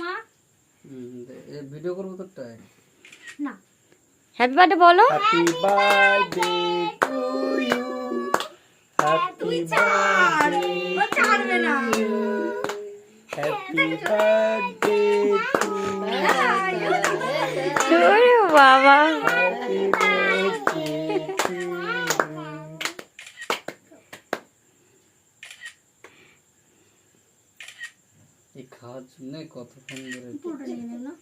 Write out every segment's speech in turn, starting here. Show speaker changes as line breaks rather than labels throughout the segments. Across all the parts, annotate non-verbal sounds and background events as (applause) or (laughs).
মা।
ভিডিও করব তোরটায়?
না।
হ্যাপি বার্থডে বলো।
Happy birthday to you happy birthday
O
happy birthday to
ওরে বাবা
হ্যাপি বার্থডে টু
এই খাওয়ার জন্য কতক্ষণ ধরে
পুরোটা নিয়ে নে না।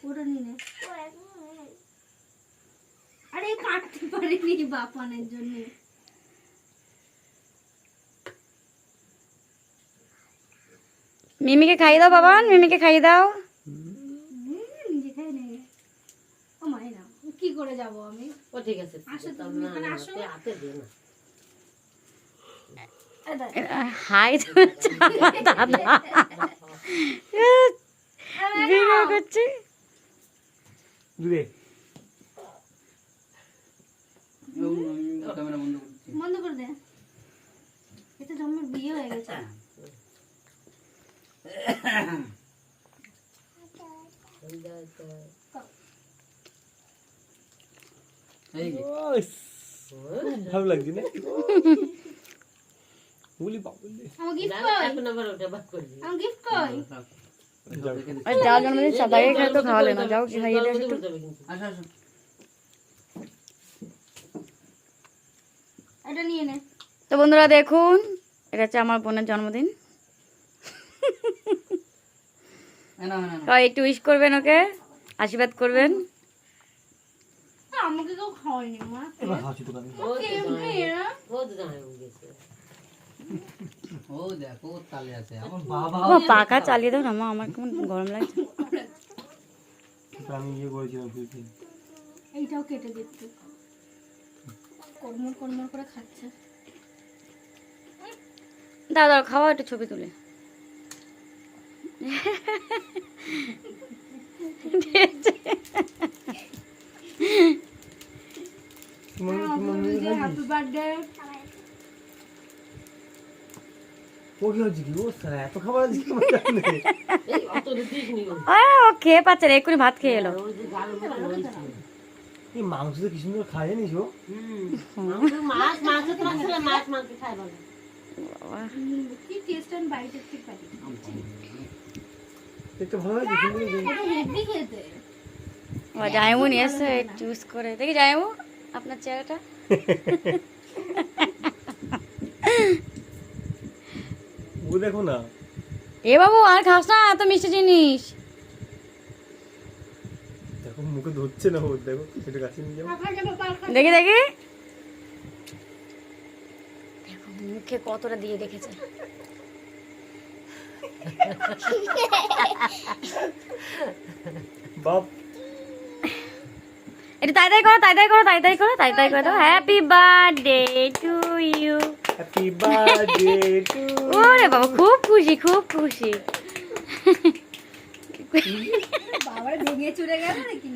পুরোটা নিয়ে নে। আরে কাটতে পারিনি বাপানের জন্য।
মিমিকে খাইয়ে দাও বাবান মিমিকে খাইয়ে দাও।
নিজে খাই নে ও মাই না কি করে যাব আমি?
ও ঠিক আছে
আসো তুমি এখানে আসো।
হাতে দে না।
হাই দাদা। ভিডিও করছি।
দূরে।
ক্যামেরা বন্ধ
করে দে। এটা জন্মের বিয়ে হয়ে গেছে।
ভালো লাগছে না? বলি বাবুলে
গিফট কই
ওটা
গিফট কই।
যাও।
জন্মদিন খাই তো খাওয়ালে না। যাও খাইয়ে দাও একটু।
আসো আসো।
এটা নিয়ে নে।
তো বন্ধুরা দেখুন এটা হচ্ছে আমার বোনের জন্মদিন। একটু উইশ করবেন ওকে আশীর্বাদ করবেন।
আমাকে কেউ খাওয়ায়নি মা।
পাখা চালিয়ে দাও না মা আমার কেমন গরম লাগছে।
আমি ইয়ে করেছিলাম
এইটাও কেটে দিচ্ছি। কর্মর কর্মর করে খাচ্ছে।
দাও দাও খাওয়া একটু ছবি তুলে।
হ্যাপি বার্থডে
ও কি হচ্ছে কি ও স্যার এত খাবার আছে কি আমার জানে
এই অত দিস নি ও।
আ, ও খেয়ে পাচ্ছে রে, এক্ষুনি ভাত খেয়ে এলো।
মাংস তো কি সুন্দর খায় জানিস ও
জায়মু নিয়ে এসছে চুজ করে। দেখি জায়মু আপনার চেহারাটা। (laughs)
দেখো না।
এ বাবু আর খাস না এত মিষ্টি জিনিস।
দেখো মুখে ধরছে না ও দেখো একটু কাছে নিয়ে যাও।
দেখি দেখি। দেখো মুখে কতটা দিয়ে দেখেছে।
বাপ।
এটা তাই তাই করো তাই তাই করো তাই তাই করো তাই তাই করো। Happy birthday to you
happy birthday to
ওরে বাবা খুব খুশি খুব খুশি।
বাবার ভেঙে চুরে গেল নাকি?